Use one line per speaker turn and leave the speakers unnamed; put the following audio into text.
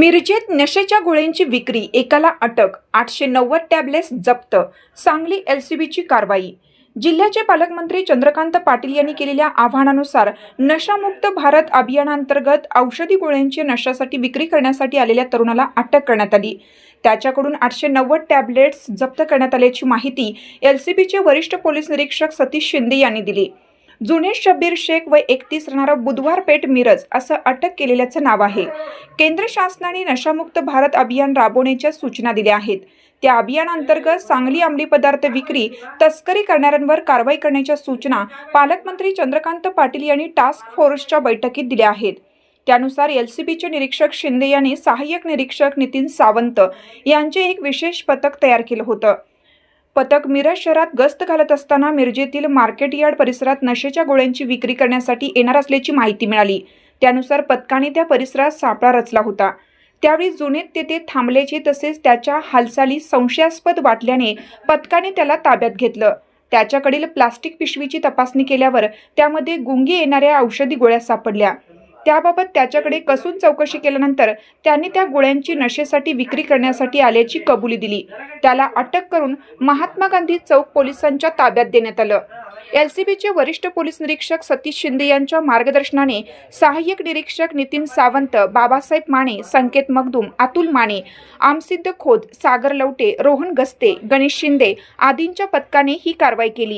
मिरजेत नशेच्या गोळ्यांची विक्री एकाला अटक आठशे नव्वद टॅबलेट्स जप्त सांगली एलसीबीची कारवाई. जिल्ह्याचे पालकमंत्री चंद्रकांत पाटील यांनी केलेल्या आव्हानानुसार नशामुक्त भारत अभियानांतर्गत औषधी गोळ्यांची नशासाठी विक्री करण्यासाठी आलेल्या तरुणाला अटक करण्यात आली. त्याच्याकडून आठशे नव्वद टॅबलेट्स जप्त करण्यात आल्याची माहिती एलसीबीचे वरिष्ठ पोलीस निरीक्षक सतीश शिंदे यांनी दिली. जुने शब्बीर शेख व एकतीस राहणारं बुधवार पेठ मिरज असं अटक केलेल्याचं नाव आहे. केंद्र शासनाने नशामुक्त भारत अभियान राबवण्याच्या सूचना दिल्या आहेत. त्या अभियानांतर्गत सांगली अंमली पदार्थ विक्री तस्करी करणाऱ्यांवर कारवाई करण्याच्या सूचना पालकमंत्री चंद्रकांत पाटील यांनी टास्क फोर्सच्या बैठकीत दिल्या आहेत. त्यानुसार एल सी बीचे निरीक्षक शिंदे यांनी सहाय्यक निरीक्षक नितीन सावंत यांचे एक विशेष पथक तयार केलं होतं. पथक मिरज शहरात गस्त घालत असताना मिरजेतील मार्केट यार्ड परिसरात नशेच्या गोळ्यांची विक्री करण्यासाठी येणार असल्याची माहिती मिळाली. त्यानुसार पथकाने त्या परिसरात सापळा रचला होता. त्यावेळी जुनेत तेथे थांबल्याचे तसेच त्याच्या हालचाली संशयास्पद वाटल्याने पथकाने त्याला ताब्यात घेतलं. त्याच्याकडील प्लास्टिक पिशवीची तपासणी केल्यावर त्यामध्ये गुंगी येणाऱ्या औषधी गोळ्या सापडल्या. त्याबाबत त्याच्याकडे कसून चौकशी केल्यानंतर त्यांनी त्या गोळ्यांची नशेसाठी विक्री करण्यासाठी आल्याची कबुली दिली. त्याला अटक करून महात्मा गांधी चौक पोलिसांच्या ताब्यात देण्यात आलं. एलसीबीचे वरिष्ठ पोलीस निरीक्षक सतीश शिंदे यांच्या मार्गदर्शनाने सहाय्यक निरीक्षक नितीन सावंत बाबासाहेब माने संकेत मगदूम अतुल माने आमसिद्ध खोद सागर लवटे रोहन गस्ते गणेश शिंदे आदींच्या पथकाने ही कारवाई केली.